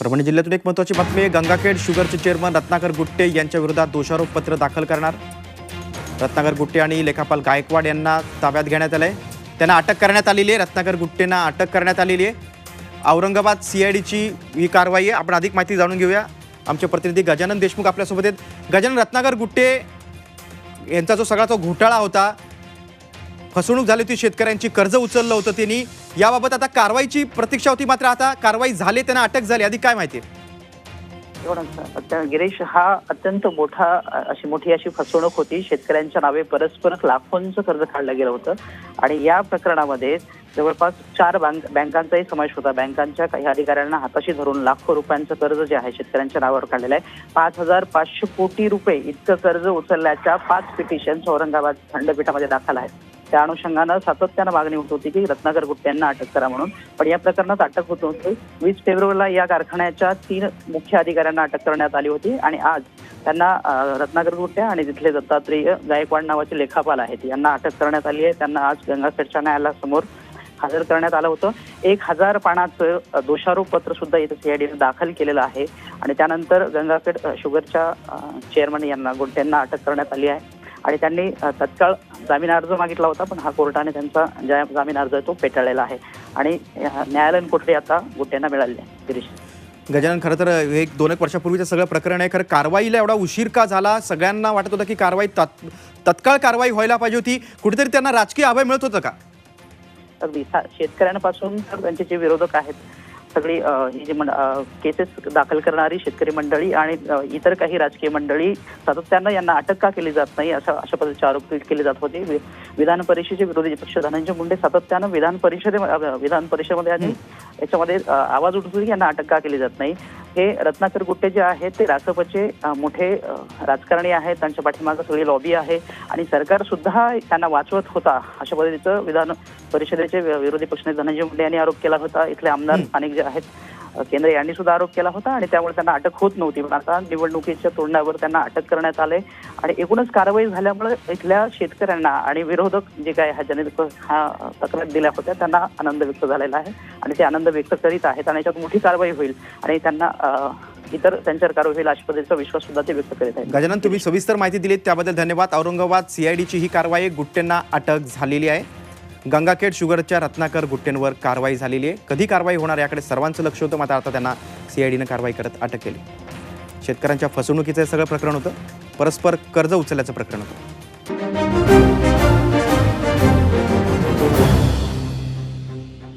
परभणी जिल्ह्यातून एक महत्वाची बातमी आहे. गंगाखेड शुगरचे चेअरमन रत्नाकर गुट्टे यांच्या विरोधात दोषारोप पत्र दाखल करणार. रत्नाकर गुट्टे आणि लेखापाल गायकवाड यांना ताब्यात घेण्यात आलंय. त्यांना अटक करण्यात आलेली आहे. रत्नाकर गुट्टेंना अटक करण्यात आलेली आहे. औरंगाबाद सीआयडीची ही कारवाई आहे. आपण अधिक माहिती जाणून घेऊया. आमचे प्रतिनिधी गजानन देशमुख आपल्यासोबत आहेत. गजानन रत्नाकर गुट्टे यांचा जो सगळा तो घोटाळा होता फसवणूक झाली होती शेतकऱ्यांची कर्ज उचललं होतं त्यांनी. याबाबत आता कारवाईची प्रतीक्षा होती मात्र आता कारवाई झाली त्यांना अटक झाली. आधी काय माहिती? आहे? गिरीश हा अत्यंत मोठा अशी मोठी अशी फसवणूक होती. शेतकऱ्यांच्या नावे परस्पर लाखोंचं कर्ज काढलं गेलं होतं. आणि या प्रकरणामध्ये जवळपास चार बँक बँकांचाही समावेश होता. बँकांच्या काही अधिकाऱ्यांना हाताशी धरून लाखो रुपयांचं कर्ज जे आहे शेतकऱ्यांच्या नावावर काढलेलं आहे. पाच हजार पाचशे कोटी रुपये इतकं कर्ज उचलल्याच्या पाच पिटिशन्स औरंगाबाद खंडपीठामध्ये दाखल आहेत. त्या अनुषंगानं सातत्यानं मागणी होत होती की रत्नाकर गुट्टे यांना अटक करा म्हणून. पण या प्रकरणात अटक होत होती वीस फेब्रुवारीला या कारखान्याच्या तीन मुख्य अधिकाऱ्यांना अटक करण्यात आली होती आणि आज त्यांना रत्नाकर गुट्टे आणि तिथले दत्तात्रेय गायकवाड नावाचे लेखापाल आहेत. यांना अटक करण्यात आली आहे. त्यांना आज गंगाखेडच्या न्यायालयासमोर हजर करण्यात आलं होतं. एक हजार पानाचं दोषारोप पत्र सुद्धा इथं सीआयडीने दाखल केलेलं आहे. आणि त्यानंतर गंगाखेड शुगरच्या चेअरमन यांना गुट्टे यांना अटक करण्यात आली आहे. आणि त्यांनी तत्काळ जामीन अर्ज मागितला होता पण हा कोर्टाने त्यांचा जामीन अर्ज आहे तो फेटाळलेला आहे. आणि न्यायालयीन कोठडी आता गुट्ट्यांना मिळाली आहे. गिरीश. गजानन खरं तर एक दोन एक वर्षापूर्वीचं सगळं प्रकरण आहे. खरं कारवाईला एवढा उशीर का झाला? सगळ्यांना वाटत होतं की कारवाई तात तत्काळ कारवाई व्हायला पाहिजे होती. कुठेतरी त्यांना राजकीय अभय मिळत होतं का? शेतकऱ्यांपासून तर त्यांचे जे विरोधक आहेत सगळी ही जी केसेस दाखल करणारी शेतकरी मंडळी आणि इतर काही राजकीय मंडळी सातत्यानं यांना अटक का केली जात नाही अशा अशा पद्धतीचे आरोप केले जात होते. वि- विधान परिषदेचे विरोधी पक्ष धनंजय मुंडे सातत्यानं विधान परिषदे विधान परिषदेमध्ये आणि याच्यामध्ये आवाज उठतो की यांना अटक का केली जात नाही. हे रत्नाकर गुट्टे जे आहेत ते रासपचे मोठे राजकारणी आहेत. त्यांच्या पाठीमागे सगळी लॉबी आहे. आणि सरकार सुद्धा त्यांना वाचवत होता अशा पद्धतीचं विधान परिषदेचे विरोधी पक्षनेते धनंजय मुंडे यांनी आरोप केला होता. इथले आमदार स्थानिक जे आहेत केंद्र यांनी सुद्धा आरोप केला होता आणि त्यामुळे त्यांना अटक होत नव्हती. पण आता निवडणुकीच्या तोंडावर त्यांना अटक करण्यात आले आणि एकूणच कारवाई झाल्यामुळे इथल्या शेतकऱ्यांना आणि विरोधक जे काय हा जनित हा तक्रार दिल्या होत्या त्यांना आनंद व्यक्त झालेला आहे आणि ते आनंद व्यक्त करीत आहेत आणि याच्यात मोठी कारवाई होईल आणि त्यांना इतर त्यांच्यावर कारवाई होईल अशा पद्धतीचा विश्वास सुद्धा ते व्यक्त करीत आहेत. गजानन तुम्ही सविस्तर माहिती दिलीत. त्याबद्दल धन्यवाद. औरंगाबाद सीआयडीची ही कारवाई गुट्टेंना अटक झालेली आहे. गंगाखेड शुगरच्या रत्नाकर गुट्टेंवर कारवाई झालेली आहे. कधी कारवाई होणार याकडे सर्वांचं लक्ष होतं मात्र आता त्यांना सीआयडीनं कारवाई करत अटक केली. शेतकऱ्यांच्या फसवणुकीचं सगळं प्रकरण होतं. परस्पर कर्ज उचलल्याचं प्रकरण होतं.